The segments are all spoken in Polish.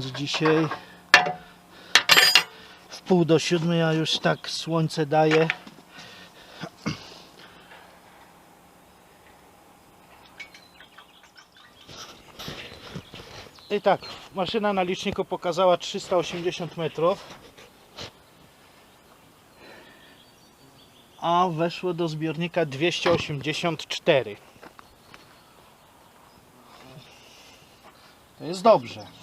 Dzisiaj. W pół do siódmej, a już tak słońce daje. I tak, maszyna na liczniku pokazała 380 metrów. A weszło do zbiornika 284. To jest dobrze.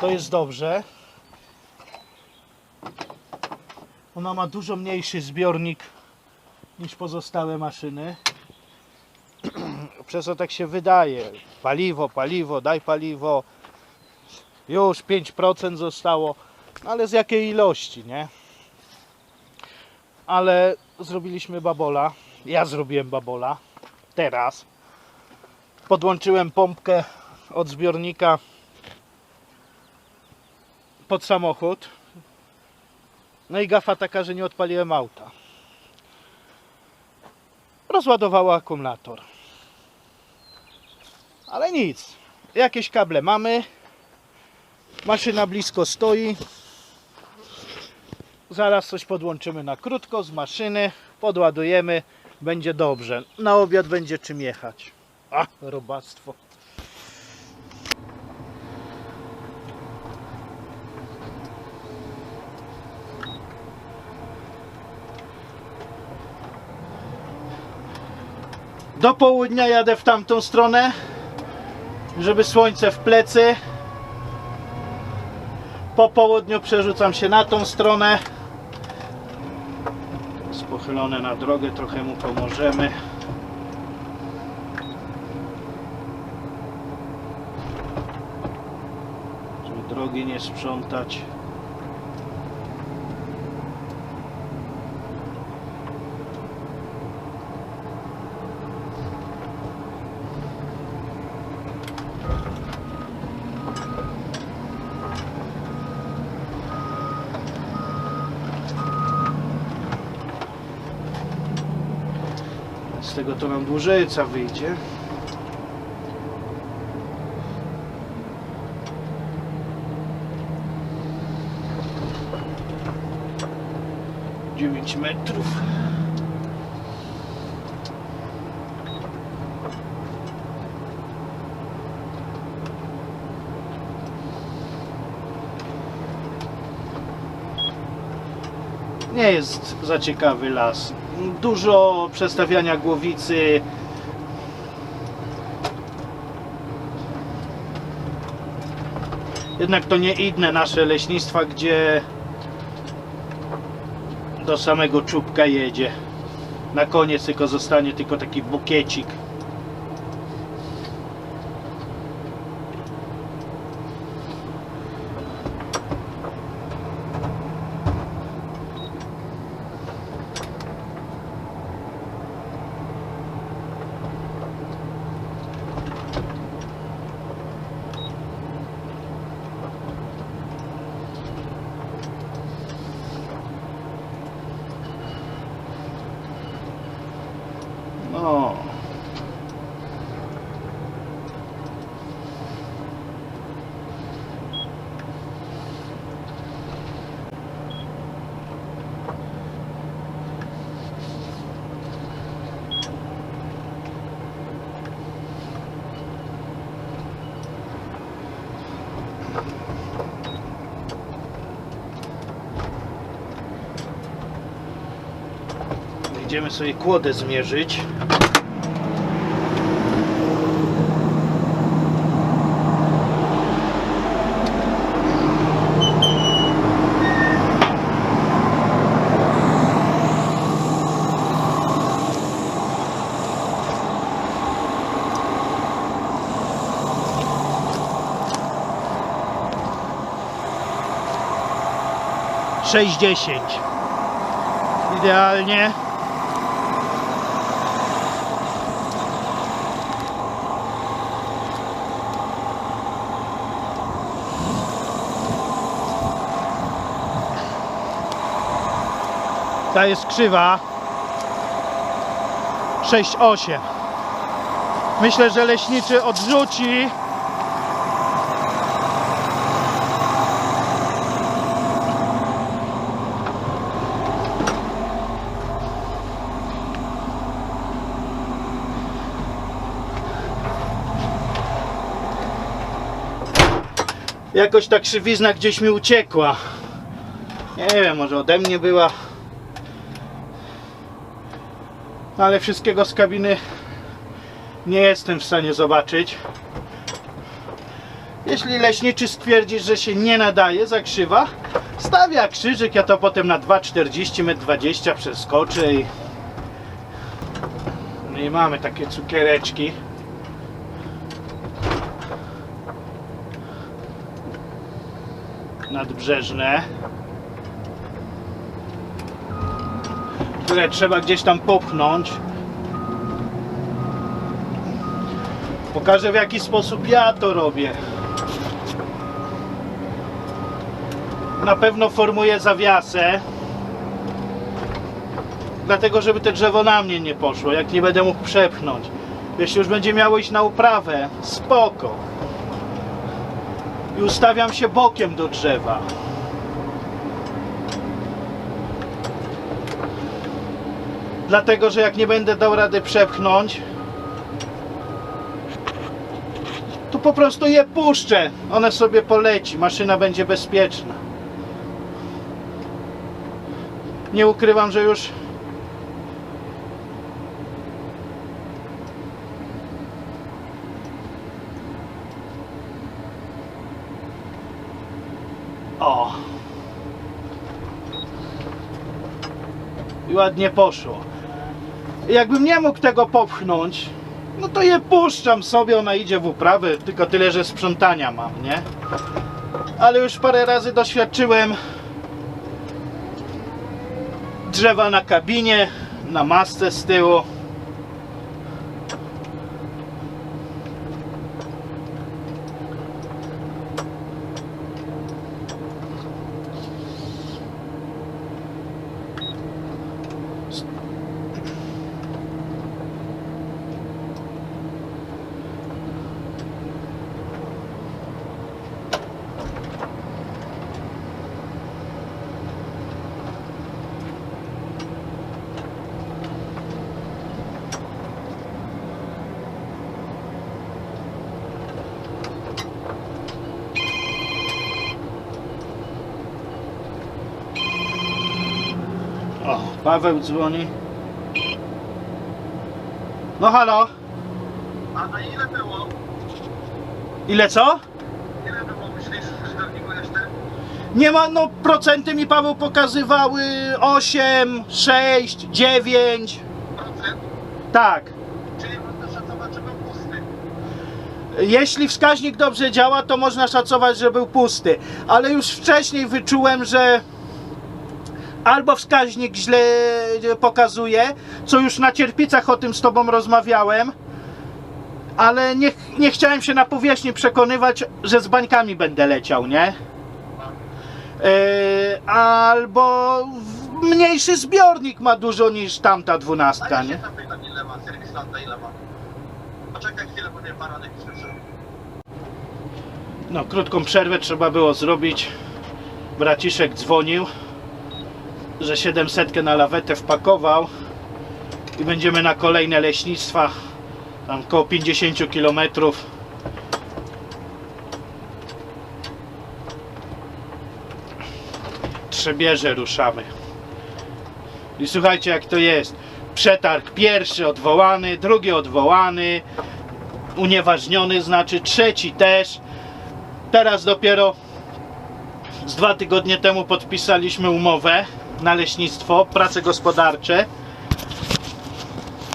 To jest dobrze. Ona ma dużo mniejszy zbiornik niż pozostałe maszyny. Przez to tak się wydaje. Paliwo, paliwo, daj paliwo. Już 5% zostało. Ale z jakiej ilości, nie? Ale zrobiliśmy babola. Ja zrobiłem babola. Teraz. Podłączyłem pompkę od zbiornika pod samochód. No i gafa taka, że nie odpaliłem auta. Rozładowała akumulator. Ale nic. Jakieś kable mamy. Maszyna blisko stoi. Zaraz coś podłączymy na krótko z maszyny. Podładujemy. Będzie dobrze. Na obiad będzie czym jechać. A, robactwo. Do południa jadę w tamtą stronę, żeby słońce w plecy. Po południu przerzucam się na tą stronę. Jest pochylone na drogę, trochę mu pomożemy. Żeby drogi nie sprzątać. Z tego to nam dłużejca wyjdzie. Dziewięć metrów. Nie jest za ciekawy las. Dużo przestawiania głowicy. Jednak to nie inne nasze leśnictwa, gdzie do samego czubka jedzie. Na koniec tylko zostanie tylko taki bukiecik. No. Idziemy sobie kłodę zmierzyć. Sześćdziesiąt. Idealnie. Ta jest krzywa 6,8 Myślę, że leśniczy odrzuci Jakoś ta krzywizna gdzieś mi uciekła. Nie wiem, może ode mnie była. Ale wszystkiego z kabiny nie jestem w stanie zobaczyć. Jeśli leśniczy stwierdzi, że się nie nadaje za krzywa, stawia krzyżyk, ja to potem na 2,40 1,20 m przeskoczę i... No i mamy takie cukiereczki. Nadbrzeżne. Które trzeba gdzieś tam popchnąć. Pokażę w jaki sposób ja to robię. Na pewno formuję zawiasę. Dlatego, żeby te drzewo na mnie nie poszło, jak nie będę mógł przepchnąć. Jeśli już będzie miało iść na uprawę, spoko. I ustawiam się bokiem do drzewa. Dlatego, że jak nie będę dał rady przepchnąć, to po prostu je puszczę. One sobie poleci, maszyna będzie bezpieczna. Nie ukrywam, że już O. I ładnie poszło. Jakbym nie mógł tego popchnąć, no to je puszczam sobie, ona idzie w uprawę, tylko tyle, że sprzątania mam, nie? Ale już parę razy doświadczyłem drzewa na kabinie, na masce z tyłu. O, Paweł dzwoni. No halo, A na ile było? ile co? Ile było myślisz w zbiorniku jeszcze? Nie ma, no procenty mi Paweł pokazywały 8, 6, 9. Procent? Tak. Czyli można szacować, że był pusty. Jeśli wskaźnik dobrze działa, to można szacować, że był pusty. Ale już wcześniej wyczułem, że albo wskaźnik źle pokazuje, co już na cierpicach o tym z tobą rozmawiałem, ale nie, nie chciałem się na powierzchni przekonywać, że z bańkami będę leciał, nie? Yy, albo mniejszy zbiornik ma dużo niż tamta dwunastka, nie? się zapytam ile ma, serwisanta ile ma. Poczekaj chwilę, bo mnie baranek słyszę. No, krótką przerwę trzeba było zrobić. Braciszek dzwonił, że 700 na lawetę wpakował i będziemy na kolejne leśnictwa, tam koło 50 km. Trzebierze ruszamy. I słuchajcie jak to jest. Przetarg pierwszy odwołany, drugi odwołany, unieważniony, znaczy trzeci też. Teraz dopiero z dwa tygodnie temu podpisaliśmy umowę na leśnictwo, prace gospodarcze.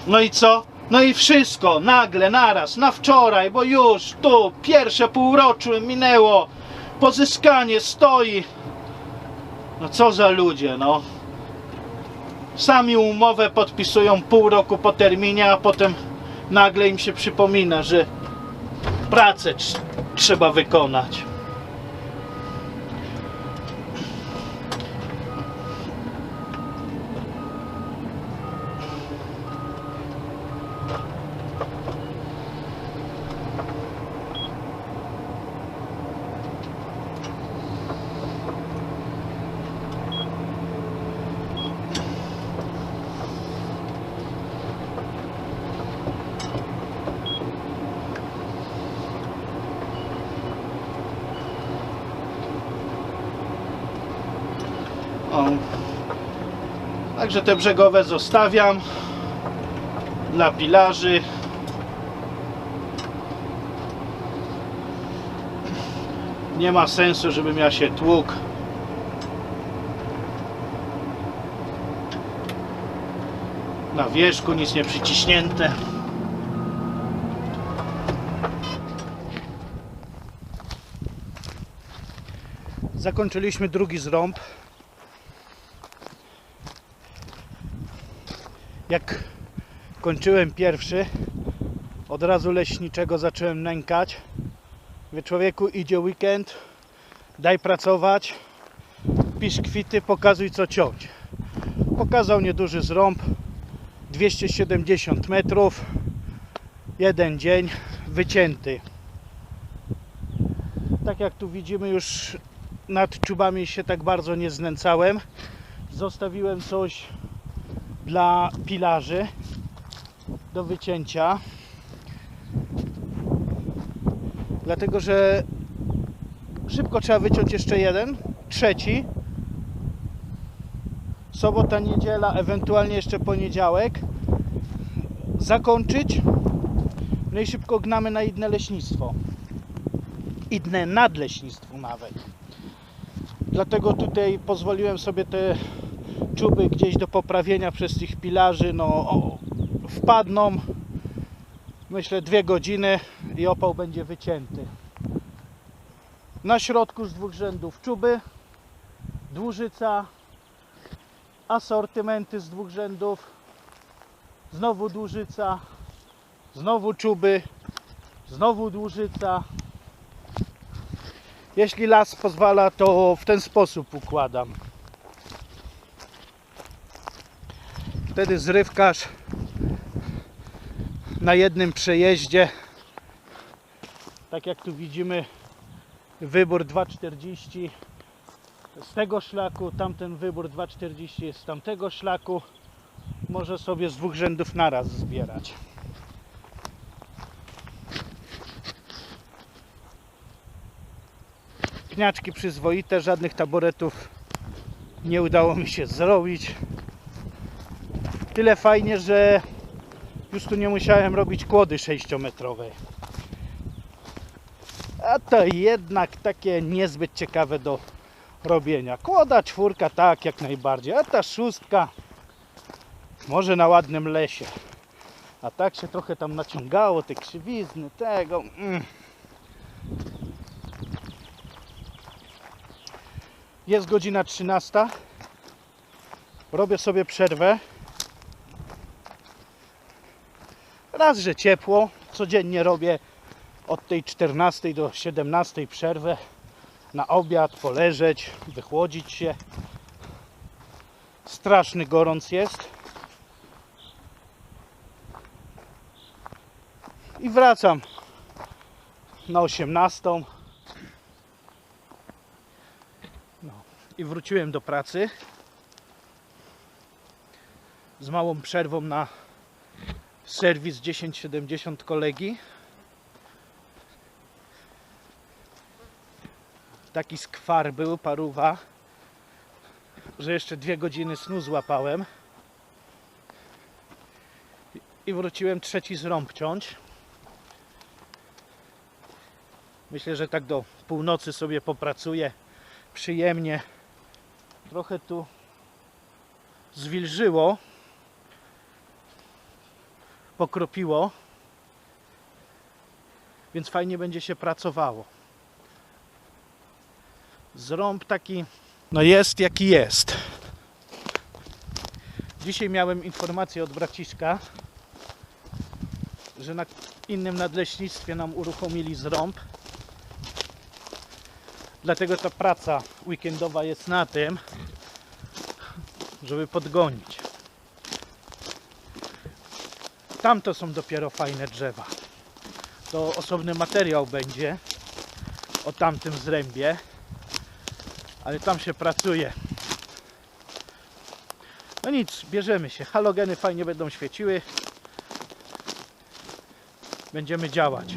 No i co? No i wszystko, nagle, naraz, na wczoraj, bo już tu pierwsze półrocze minęło, pozyskanie stoi. No co za ludzie, no. Sami umowę podpisują pół roku po terminie, a potem nagle im się przypomina, że pracę trz- trzeba wykonać. Także te brzegowe zostawiam dla pilarzy. Nie ma sensu, żebym ja się tłukł. Na wierzchu nic nie przyciśnięte. Zakończyliśmy drugi zrąb. Jak kończyłem pierwszy, od razu leśniczego zacząłem nękać. Wie człowieku, idzie weekend, daj pracować, pisz kwity, pokazuj co ciąć. Pokazał nieduży zrąb, 270 metrów, jeden dzień, wycięty. Tak jak tu widzimy, już nad czubami się tak bardzo nie znęcałem. Zostawiłem coś dla pilarzy do wycięcia. Dlatego, że szybko trzeba wyciąć jeszcze jeden, trzeci. Sobota, niedziela, ewentualnie jeszcze poniedziałek. Zakończyć. No i szybko gnamy na inne leśnictwo. Inne nadleśnictwo nawet. Dlatego tutaj pozwoliłem sobie te czuby gdzieś do poprawienia przez tych pilarzy. No, wpadną. Myślę dwie godziny i opał będzie wycięty. Na środku z dwóch rzędów czuby, dłużyca, asortymenty z dwóch rzędów, znowu dłużyca, znowu czuby, znowu dłużyca. Jeśli las pozwala, to w ten sposób układam. Wtedy zrywkarz na jednym przejeździe, tak jak tu widzimy, wybór 2,40 z tego szlaku, tamten wybór 2,40 jest z tamtego szlaku, może sobie z dwóch rzędów naraz zbierać. Pniaczki przyzwoite, żadnych taboretów nie udało mi się zrobić. Tyle fajnie, że już tu nie musiałem robić kłody 6-metrowej. A to jednak takie niezbyt ciekawe do robienia. Kłoda czwórka tak, jak najbardziej, a ta szóstka może na ładnym lesie. A tak się trochę tam naciągało, te krzywizny, tego. Mm. Jest godzina 13. Robię sobie przerwę. Raz, że ciepło. Codziennie robię od tej 14 do 17 przerwę na obiad, poleżeć, wychłodzić się. Straszny gorąc jest. I wracam na 18. No. I wróciłem do pracy z małą przerwą na serwis 1070 kolegi. Taki skwar był, paruwa, że jeszcze dwie godziny snu złapałem. I wróciłem trzeci zrąb ciąć. Myślę, że tak do północy sobie popracuję przyjemnie. Trochę tu zwilżyło, pokropiło, więc fajnie będzie się pracowało. Zrąb taki, no jest jaki jest. Dzisiaj miałem informację od braciszka, że na innym nadleśnictwie nam uruchomili zrąb. Dlatego ta praca weekendowa jest na tym, żeby podgonić. Tam to są dopiero fajne drzewa. To osobny materiał będzie o tamtym zrębie, ale tam się pracuje. No nic, bierzemy się. Halogeny fajnie będą świeciły. Będziemy działać.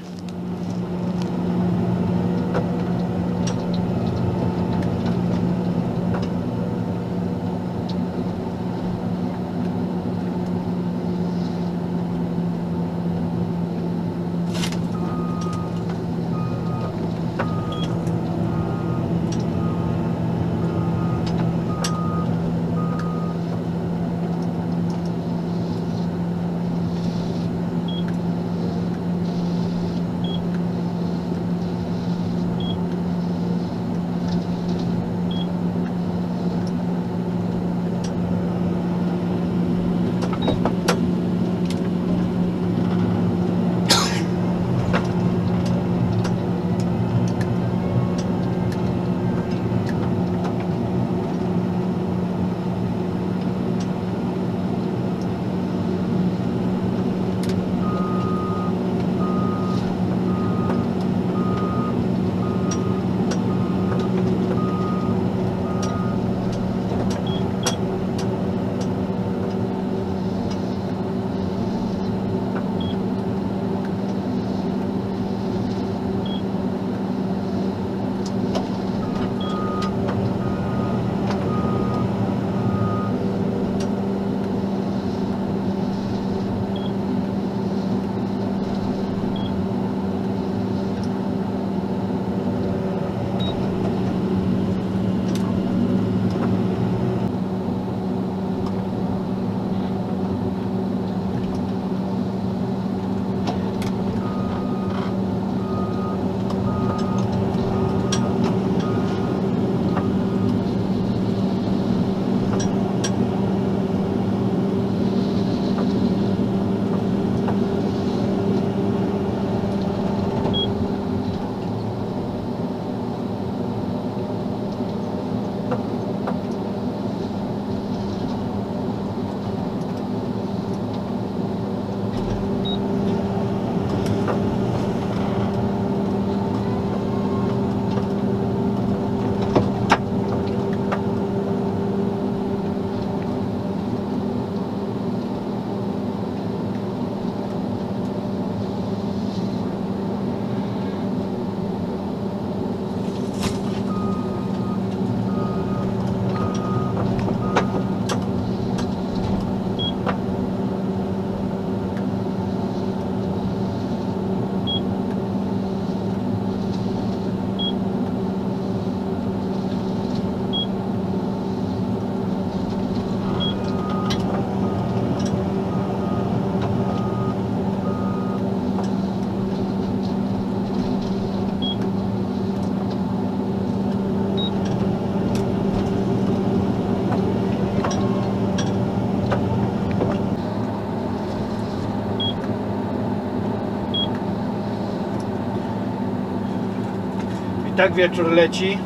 Tak wieczór leci.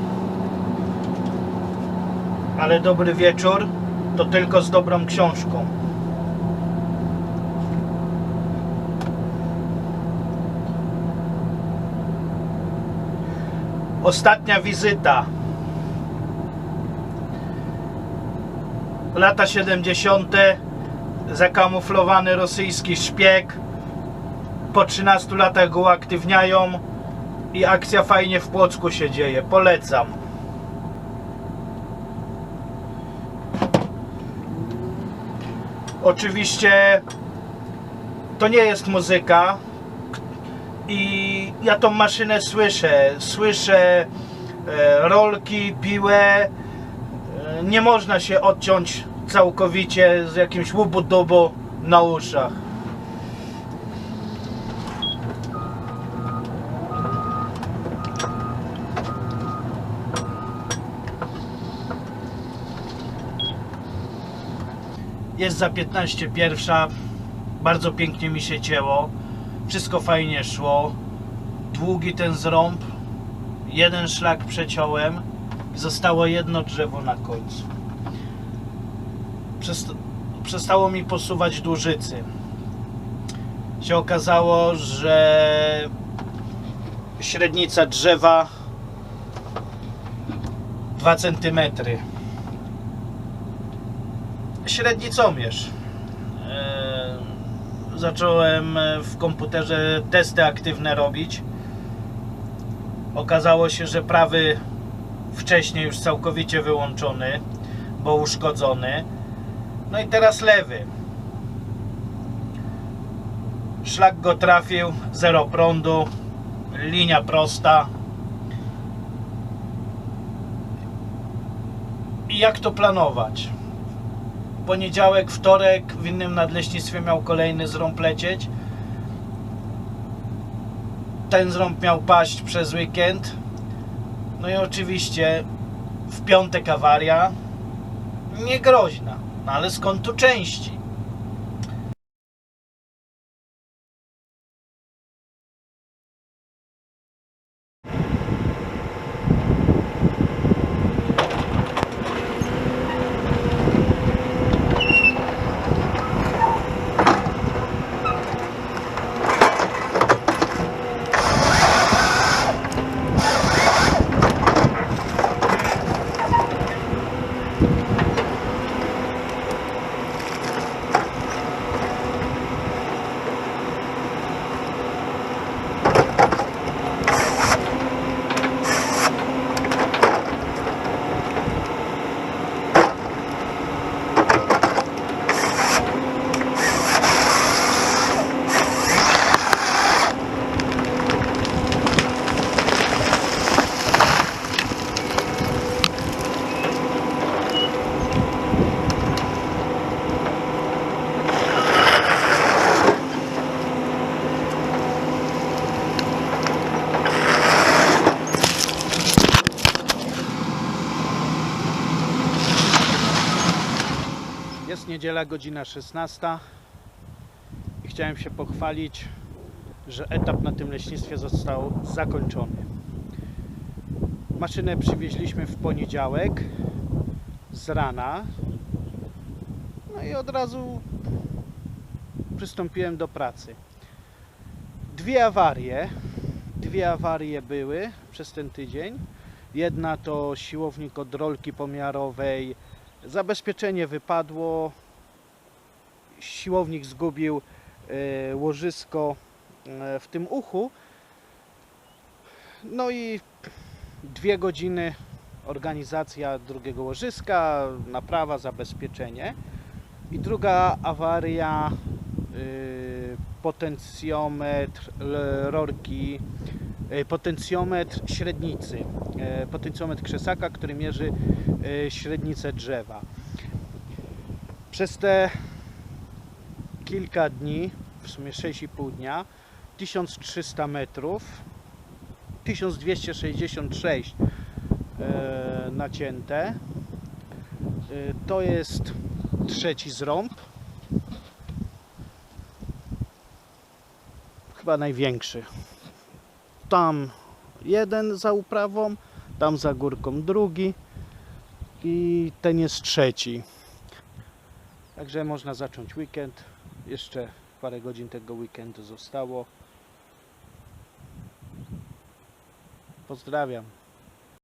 Ale dobry wieczór to tylko z dobrą książką. Ostatnia wizyta. Lata 70. Zakamuflowany rosyjski szpieg. Po 13 latach go uaktywniają i akcja fajnie w Płocku się dzieje. Polecam. Oczywiście to nie jest muzyka i ja tą maszynę słyszę. Słyszę e, rolki, piłę. E, nie można się odciąć całkowicie z jakimś łubu-dubu na uszach. Jest za 15 pierwsza. Bardzo pięknie mi się cięło. Wszystko fajnie szło. Długi ten zrąb. Jeden szlak przeciąłem. Zostało jedno drzewo na końcu. Przest- przestało mi posuwać dłużycy. Się okazało, że średnica drzewa 2 centymetry średnicomierz. E, Zacząłem w komputerze testy aktywne robić. Okazało się, że prawy wcześniej już całkowicie wyłączony, bo uszkodzony. No i teraz lewy. Szlak go trafił, zero prądu, linia prosta. I jak to planować? Poniedziałek, wtorek w innym nadleśnictwie miał kolejny zrąb lecieć. Ten zrąb miał paść przez weekend. No i oczywiście w piątek awaria. Nie groźna, no ale skąd tu części? Jest niedziela, godzina 16 i chciałem się pochwalić, że etap na tym leśnictwie został zakończony. Maszynę przywieźliśmy w poniedziałek z rana. No i od razu przystąpiłem do pracy. Dwie awarie, dwie awarie były przez ten tydzień. Jedna to siłownik od rolki pomiarowej Zabezpieczenie wypadło. Siłownik zgubił e, łożysko e, w tym uchu. No i dwie godziny organizacja drugiego łożyska, naprawa, zabezpieczenie. I druga awaria y, potencjometr rorki, y, potencjometr średnicy, y, potencjometr krzesaka, który mierzy średnicę drzewa. Przez te kilka dni, w sumie 6,5 dnia, 1300 metrów, 1266 e, nacięte. E, To jest trzeci zrąb. Chyba największy. Tam jeden za uprawą, tam za górką drugi i ten jest trzeci. Także można zacząć weekend. Jeszcze parę godzin tego weekendu zostało. Pozdrawiam.